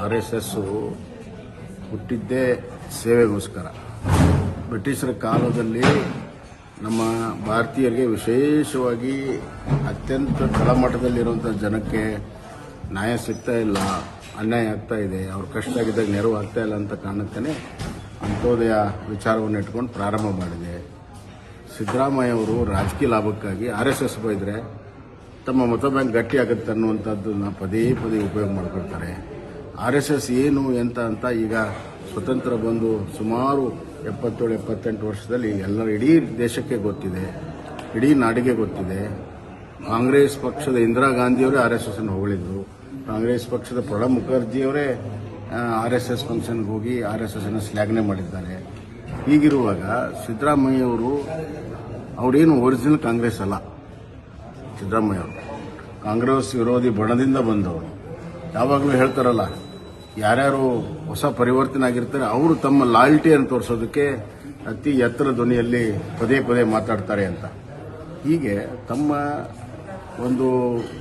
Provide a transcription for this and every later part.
R S S ಹುಟ್ಟಿದ್ದೇ ಸೇವೆಗೋಸ್ಕರ. ಬ್ರಿಟಿಷರ ಕಾಲದಲ್ಲಿ ನಮ್ಮ ಭಾರತೀಯರಿಗೆ ವಿಶೇಷವಾಗಿ ಅತ್ಯಂತ ತಳಮಟ್ಟದಲ್ಲಿರುವಂಥ ಜನಕ್ಕೆ ನ್ಯಾಯ ಸಿಗ್ತಾ ಇಲ್ಲ, ಅನ್ಯಾಯ ಆಗ್ತಾ ಇದೆ, ಅವ್ರ ಕಷ್ಟ ಆಗಿದ್ದಾಗ ನೆರವು ಆಗ್ತಾ ಇಲ್ಲ ಅಂತ ಕಾಣುತ್ತೇನೆ ಅಂತ್ಯೋದಯ ವಿಚಾರವನ್ನು ಇಟ್ಕೊಂಡು ಪ್ರಾರಂಭ ಮಾಡಿದೆ. ಸಿದ್ದರಾಮಯ್ಯ ಅವರು ರಾಜಕೀಯ ಲಾಭಕ್ಕಾಗಿ ಆರ್ ಎಸ್ ಎಸ್ ಬೈದ್ರೆ ತಮ್ಮ ಮತ ಬ್ಯಾಂಕ್ ಗಟ್ಟಿ ಆಗುತ್ತೆ ಅನ್ನುವಂಥದ್ದನ್ನ ಪದೇ ಪದೇ ಉಪಯೋಗ ಮಾಡ್ಕೊಳ್ತಾರೆ. ಆರ್ ಎಸ್ ಎಸ್ ಏನು ಎಂತ ಅಂತ ಈಗ ಸ್ವತಂತ್ರ ಬಂದು ಸುಮಾರು ಎಪ್ಪತ್ತೇಳು, ಎಪ್ಪತ್ತೆಂಟು ವರ್ಷದಲ್ಲಿ ಎಲ್ಲರ ಇಡೀ ದೇಶಕ್ಕೆ ಗೊತ್ತಿದೆ, ಇಡೀ ನಾಡಿಗೆ ಗೊತ್ತಿದೆ. ಕಾಂಗ್ರೆಸ್ ಪಕ್ಷದ ಇಂದಿರಾ ಗಾಂಧಿಯವರೇ ಆರ್ ಎಸ್ ಎಸ್ ಅನ್ನು ಹೊಗಳಿದ್ರು. ಕಾಂಗ್ರೆಸ್ ಪಕ್ಷದ ಪ್ರಣಬ್ ಮುಖರ್ಜಿಯವರೇ ಆರ್ ಎಸ್ ಎಸ್ ಫಂಕ್ಷನ್ಗೆ ಹೋಗಿ ಆರ್ ಎಸ್ ಎಸ್ ಅನ್ನು ಶ್ಲಾಘನೆ ಮಾಡಿದ್ದಾರೆ. ಹೀಗಿರುವಾಗ ಸಿದ್ದರಾಮಯ್ಯ ಅವರು, ಅವರೇನು ಒರಿಜಿನಲ್ ಕಾಂಗ್ರೆಸ್ ಅಲ್ಲ. ಸಿದ್ದರಾಮಯ್ಯ ಅವರು ಕಾಂಗ್ರೆಸ್ ವಿರೋಧಿ ಬಣದಿಂದ ಬಂದವರು. ಯಾವಾಗಲೂ ಹೇಳ್ತಾರಲ್ಲ, ಯಾರ್ಯಾರು ಹೊಸ ಪರಿವರ್ತನೆ ಆಗಿರ್ತಾರೆ ಅವರು ತಮ್ಮ ಲಾಯಲ್ಟಿಯನ್ನು ತೋರಿಸೋದಕ್ಕೆ ಅತಿ ಎತ್ತರ ಧ್ವನಿಯಲ್ಲಿ ಪದೇ ಪದೇ ಮಾತಾಡ್ತಾರೆ ಅಂತ. ಹೀಗೆ ತಮ್ಮ ಒಂದು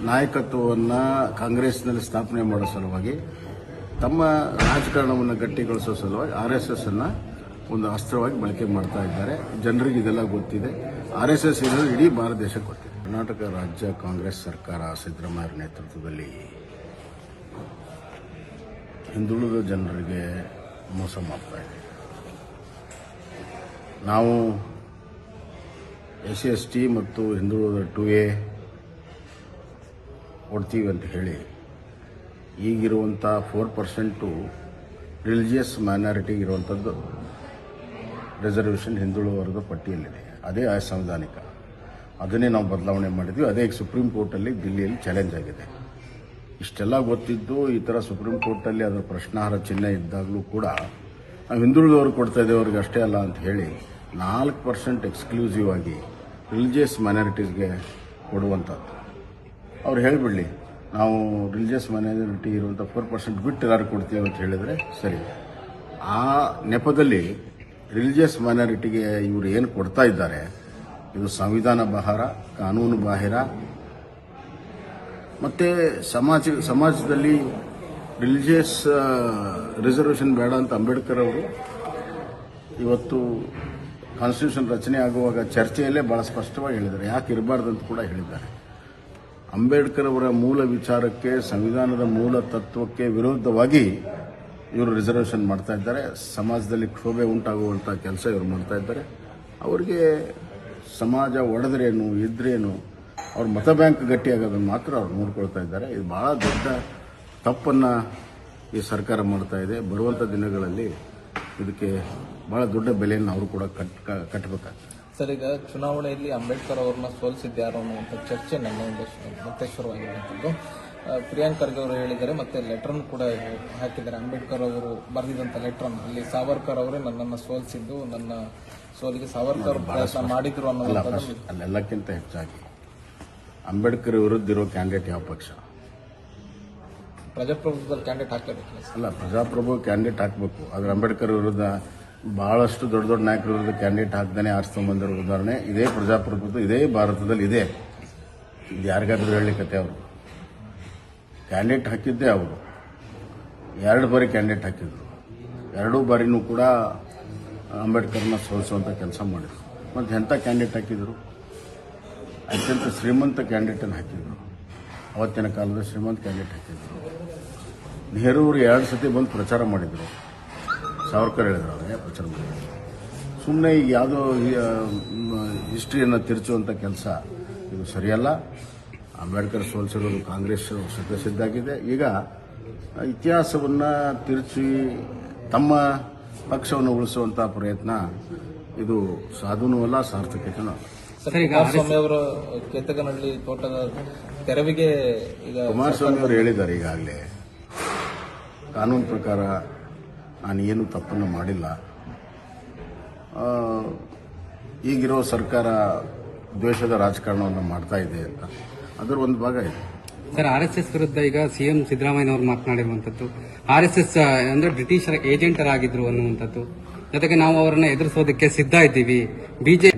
ನಾಯಕತ್ವವನ್ನು ಕಾಂಗ್ರೆಸ್ನಲ್ಲಿ ಸ್ಥಾಪನೆ ಮಾಡೋ ಸಲುವಾಗಿ, ತಮ್ಮ ರಾಜಕಾರಣವನ್ನು ಗಟ್ಟಿಗೊಳಿಸೋ ಸಲುವಾಗಿ ಆರ್ ಎಸ್ ಎಸ್ ಅನ್ನ ಒಂದು ಅಸ್ತ್ರವಾಗಿ ಬಳಕೆ ಮಾಡ್ತಾ ಇದ್ದಾರೆ. ಜನರಿಗೆ ಇದೆಲ್ಲ ಗೊತ್ತಿದೆ. ಆರ್ ಎಸ್ ಎಸ್ ಇರೋದು ಇಡೀ ಭಾರತ ದೇಶಕ್ಕೆ ಕರ್ನಾಟಕ ರಾಜ್ಯ ಕಾಂಗ್ರೆಸ್ ಸರ್ಕಾರ ಸಿದ್ದರಾಮಯ್ಯ ನೇತೃತ್ವದಲ್ಲಿ ಹಿಂದುಳಿದ ಜನರಿಗೆ ಮೋಸ ಮಾಡ್ತಾ ಇದೆ. ನಾವು ಎಸ್ ಎಸ್ ಟಿ ಮತ್ತು ಹಿಂದುಳಿದ ಟು ಎ ಕೊಡ್ತೀವಿ ಅಂತ ಹೇಳಿ ಈಗಿರುವಂಥ ಫೋರ್ ಪರ್ಸೆಂಟು ರಿಲಿಜಿಯಸ್ ಮೈನಾರಿಟಿ ಇರುವಂಥದ್ದು ರಿಸರ್ವೇಷನ್ ಹಿಂದುಳಿದ ಪಟ್ಟಿಯಲ್ಲಿದೆ. ಅದೇ ಅಸಂವಿಧಾನಿಕ ಅದನ್ನೇ ನಾವು ಬದಲಾವಣೆ ಮಾಡಿದ್ವಿ. ಅದೇ ಸುಪ್ರೀಂ ಕೋರ್ಟಲ್ಲಿ ದಿಲ್ಲಿಯಲ್ಲಿ ಚಾಲೆಂಜ್ ಆಗಿದೆ. ಇಷ್ಟೆಲ್ಲ ಗೊತ್ತಿದ್ದು ಈ ಥರ ಸುಪ್ರೀಂ ಕೋರ್ಟಲ್ಲಿ ಅದರ ಪ್ರಶ್ನಾರ್ಹ ಚಿಹ್ನೆ ಇದ್ದಾಗಲೂ ಕೂಡ ನಾವು ಹಿಂದುಳಿದವ್ರಿಗೆ ಕೊಡ್ತಾ ಇದ್ದೇವೆ ಅವ್ರಿಗೆ ಅಷ್ಟೇ ಅಲ್ಲ ಅಂತ ಹೇಳಿ ನಾಲ್ಕು ಪರ್ಸೆಂಟ್ ಎಕ್ಸ್ಕ್ಲೂಸಿವ್ ಆಗಿ ರಿಲಿಜಿಯಸ್ ಮೈನಾರಿಟೀಸ್ಗೆ ಕೊಡುವಂಥದ್ದು. ಅವ್ರು ಹೇಳಿಬಿಡಲಿ, ನಾವು ರಿಲಿಜಿಯಸ್ ಮೈನಾರಿಟಿ ಇರುವಂಥ ಫೋರ್ ಪರ್ಸೆಂಟ್ ಬಿಟ್ಟು ಎಲ್ಲರೂ ಕೊಡ್ತೀವಿ ಅಂತ ಹೇಳಿದರೆ ಸರಿ. ಆ ನೆಪದಲ್ಲಿ ರಿಲಿಜಿಯಸ್ ಮೈನಾರಿಟಿಗೆ ಇವರು ಏನು ಕೊಡ್ತಾ ಇದ್ದಾರೆ? ಇದು ಸಂವಿಧಾನ ಬಾಹಿರ ಕಾನೂನು ಬಾಹಿರ ಮತ್ತು ಸಮಾಜ ಸಮಾಜದಲ್ಲಿ ರಿಲಿಜಿಯಸ್ ರಿಸರ್ವೇಷನ್ ಬೇಡ ಅಂತ ಅಂಬೇಡ್ಕರ್ ಅವರು ಇವತ್ತು ಕಾನ್ಸ್ಟಿಟ್ಯೂಷನ್ ರಚನೆ ಆಗುವಾಗ ಚರ್ಚೆಯಲ್ಲೇ ಭಾಳ ಸ್ಪಷ್ಟವಾಗಿ ಹೇಳಿದ್ದಾರೆ. ಯಾಕೆ ಇರಬಾರ್ದು ಅಂತ ಕೂಡ ಹೇಳಿದ್ದಾರೆ. ಅಂಬೇಡ್ಕರ್ ಅವರ ಮೂಲ ವಿಚಾರಕ್ಕೆ, ಸಂವಿಧಾನದ ಮೂಲ ತತ್ವಕ್ಕೆ ವಿರುದ್ಧವಾಗಿ ಇವರು ರಿಸರ್ವೇಷನ್ ಮಾಡ್ತಾ ಇದ್ದಾರೆ. ಸಮಾಜದಲ್ಲಿ ಕ್ಷೋಭೆ ಉಂಟಾಗುವಂಥ ಕೆಲಸ ಇವರು ಮಾಡ್ತಾ ಇದ್ದಾರೆ. ಅವರಿಗೆ ಸಮಾಜ ಒಡೆದ್ರೇನು, ಇದ್ರೇನು ಅವ್ರ ಮತ ಬ್ಯಾಂಕ್ ಗಟ್ಟಿಯಾಗೋದನ್ನು ಮಾತ್ರ ಅವ್ರು ನೋಡ್ಕೊಳ್ತಾ ಇದ್ದಾರೆ. ಇದು ಭಾಳ ದೊಡ್ಡ ತಪ್ಪನ್ನು ಈ ಸರ್ಕಾರ ಮಾಡ್ತಾ ಇದೆ. ಬರುವಂಥ ದಿನಗಳಲ್ಲಿ ಇದಕ್ಕೆ ಭಾಳ ದೊಡ್ಡ ಬೆಲೆಯನ್ನು ಅವರು ಕೂಡ ಕಟ್ ಕಟ್ಟಬೇಕಾಗ್ತದೆ ಸರ್ ಈಗ ಚುನಾವಣೆಯಲ್ಲಿ ಅಂಬೇಡ್ಕರ್ ಅವ್ರನ್ನ ಸೋಲಿಸಿದ್ಯಾರು ಅನ್ನುವಂಥ ಚರ್ಚೆ ನನ್ನ ಒಂದು ಶ- ಮತ್ತೆ ಶುರುವಾಗಿರುವಂಥದ್ದು. ಪ್ರಿಯಾಂಕ್ ಖರ್ಗೆ ಅವರು ಹೇಳಿದ್ದಾರೆ ಮತ್ತೆ ಲೆಟರ್ ಕೂಡ ಹಾಕಿದ್ದಾರೆ. ಅಂಬೇಡ್ಕರ್ ಅವರು ಬರೆದಿದಂಥ ಲೆಟರ್ ಅಲ್ಲಿ ಸಾವರ್ಕರ್ ಅವರೇ ನನ್ನನ್ನು ಸೋಲಿಸಿದ್ದು ನನ್ನ ಸೋಲಿಗೆ ಸಾವರ್ಕರ್ ಪ್ರಯತ್ನ ಮಾಡಿದ್ರು ಫಸ್ಟ್ ಅಲ್ಲೆಲ್ಲಕ್ಕಿಂತ ಹೆಚ್ಚಾಗಿ ಅಂಬೇಡ್ಕರ್ ವಿರುದ್ಧ ಇರೋ ಕ್ಯಾಂಡಿಡೇಟ್ ಯಾವ ಪಕ್ಷ? ಪ್ರಜಾಪ್ರಭುತ್ವದಲ್ಲಿ ಕ್ಯಾಂಡಿಡೇಟ್ ಹಾಕಬೇಕಿಲ್ಲ ಅಲ್ಲ ಪ್ರಜಾಪ್ರಭು ಕ್ಯಾಂಡಿಡೇಟ್ ಹಾಕಬೇಕು. ಆದ್ರೆ ಅಂಬೇಡ್ಕರ್ ವಿರುದ್ಧ ಬಹಳಷ್ಟು ದೊಡ್ಡ ದೊಡ್ಡ ನಾಯಕರ ವಿರುದ್ಧ ಕ್ಯಾಂಡಿಡೇಟ್ ಹಾಕ್ದಾನೆ ಆರಿಸ್ಕೊಂಡ್ಬಂದಿರೋ ಉದಾಹರಣೆ ಇದೇ ಪ್ರಜಾಪ್ರಭುತ್ವ ಇದೇ ಭಾರತದಲ್ಲಿ ಇದೆ. ಇದು ಯಾರಿಗಾದ್ರೂ ಹೇಳಲಿಕ್ಕತ್ತೆ ಅವರು? ಕ್ಯಾಂಡಿಡೇಟ್ ಹಾಕಿದ್ದೇ ಅವರು. ಎರಡು ಬಾರಿ ಕ್ಯಾಂಡಿಡೇಟ್ ಹಾಕಿದ್ರು. ಎರಡೂ ಬಾರಿನೂ ಕೂಡ ಅಂಬೇಡ್ಕರ್ನ ಸೋಲಿಸುವಂಥ ಕೆಲಸ ಮಾಡಿದ್ರು. ಮತ್ತು ಎಂಥ ಕ್ಯಾಂಡಿಡೇಟ್ ಹಾಕಿದ್ರು? ಅತ್ಯಂತ ಶ್ರೀಮಂತ ಕ್ಯಾಂಡಿಡೇಟನ್ನು ಹಾಕಿದ್ರು. ಅವತ್ತಿನ ಕಾಲದ ಶ್ರೀಮಂತ ಕ್ಯಾಂಡಿಡೇಟ್ ಹಾಕಿದ್ರು. ನೆಹರು ಅವರು ಎರಡು ಸತಿ ಬಂದು ಪ್ರಚಾರ ಮಾಡಿದರು. ಸಾವರ್ಕರ್ ಹೇಳಿದ್ರು ಅವರೇ ಪ್ರಚಾರ ಮಾಡಿದ್ರು ಸುಮ್ಮನೆ ಈಗ ಯಾವುದೋ ಹಿಸ್ಟ್ರಿಯನ್ನು ತಿರುಚುವಂಥ ಕೆಲಸ ಇದು ಸರಿಯಲ್ಲ. ಅಂಬೇಡ್ಕರ್ ಸೋಲಿಸಿರೋದು ಕಾಂಗ್ರೆಸ್ ಸದಸ್ಯದ್ದಾಗಿದೆ. ಈಗ ಇತಿಹಾಸವನ್ನು ತಿರುಚಿ ತಮ್ಮ ಪಕ್ಷವನ್ನು ಉಳಿಸುವಂಥ ಪ್ರಯತ್ನ ಇದು ಸಾಧುನೂ ಅಲ್ಲ, ಸಾರ್ಥಕತೆನೂ ಅಲ್ಲ. ಕುಮಾರಸ್ವಾಮಿ ಅವರ ಕೇತಕನಹಳ್ಳಿ ತೋಟದ ತೆರವಿಗೆ ಈಗ ಕುಮಾರಸ್ವಾಮಿ ಅವರು ಹೇಳಿದ್ದಾರೆ ಈಗಾಗಲೇ. ಕಾನೂನು ಪ್ರಕಾರ ನಾನು ಏನು ತಪ್ಪನ್ನು ಮಾಡಿಲ್ಲ. ಆ, ಈಗಿರೋ ಸರ್ಕಾರ ದ್ವೇಷದ ರಾಜಕಾರಣವನ್ನು ಮಾಡ್ತಾ ಇದೆ ಅಂತ. ಅದರ ಒಂದು ಭಾಗ ಇದೆ. ಸರ್ ಆರ್ ಎಸ್ ಎಸ್ ವಿರುದ್ಧ ಈಗ ಸಿಎಂ ಸಿದ್ದರಾಮಯ್ಯನವರು ಮಾತನಾಡಿರುವಂತದ್ದು ಆರ್ ಎಸ್ ಎಸ್ ಅಂದ್ರೆ ಬ್ರಿಟಿಷರ ಏಜೆಂಟರಾಗಿದ್ರು ಅನ್ನುವಂಥದ್ದು. ಜೊತೆಗೆ ನಾವು ಅವರನ್ನ ಎದುರಿಸೋದಕ್ಕೆ ಸಿದ್ಧ ಇದ್ದೀವಿ. ಬಿಜೆಪಿ